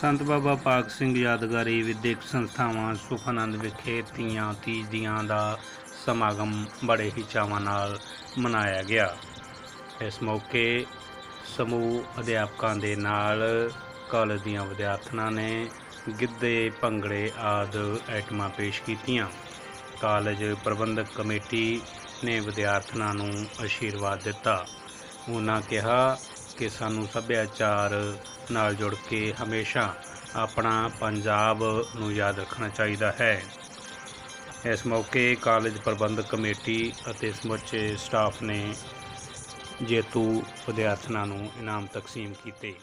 ਸੰਤ ਬਾਬਾ ਪਾਕ ਸਿੰਘ ਯਾਦਗਾਰੀ ਵਿਦਿਅਕ ਸੰਸਥਾਵਾਂ ਸੁਖਾਨੰਦ ਵਿਖੇ ਤੀਆਂ ਤੀਜਦੀਆਂ ਦਾ ਸਮਾਗਮ ਬੜੇ ਹੀ ਚਾਵਾਂ ਨਾਲ ਮਨਾਇਆ ਗਿਆ। ਇਸ ਮੌਕੇ ਸਮੂਹ ਅਧਿਆਪਕਾਂ ਦੇ ਨਾਲ ਕਾਲਜ ਦੀਆਂ ਵਿਦਿਆਰਥਣਾਂ ਨੇ ਗਿੱਧੇ, ਭੰਗੜੇ ਆਦਿ ਆਈਟਮਾਂ ਪੇਸ਼ ਕੀਤੀਆਂ। ਕਾਲਜ ਪ੍ਰਬੰਧਕ ਕਮੇਟੀ ਨੇ ਵਿਦਿਆਰਥਣਾਂ ਨੂੰ ਅਸ਼ੀਰਵਾਦ ਦਿੱਤਾ। ਉਹਨਾਂ ਕਿਹਾ ਕਿ ਸਾਨੂੰ ਸੱਭਿਆਚਾਰ ਨਾਲ ਜੁੜ ਕੇ ਹਮੇਸ਼ਾ ਆਪਣਾ ਪੰਜਾਬ ਨੂੰ ਯਾਦ ਰੱਖਣਾ ਚਾਹੀਦਾ ਹੈ। ਇਸ ਮੌਕੇ ਕਾਲਜ ਪ੍ਰਬੰਧਕ ਕਮੇਟੀ ਅਤੇ ਸਮੁੱਚੇ ਸਟਾਫ ਨੇ ਜੇਤੂ ਵਿਦਿਆਰਥਣਾਂ ਨੂੰ ਇਨਾਮ ਤਕਸੀਮ ਕੀਤੇ।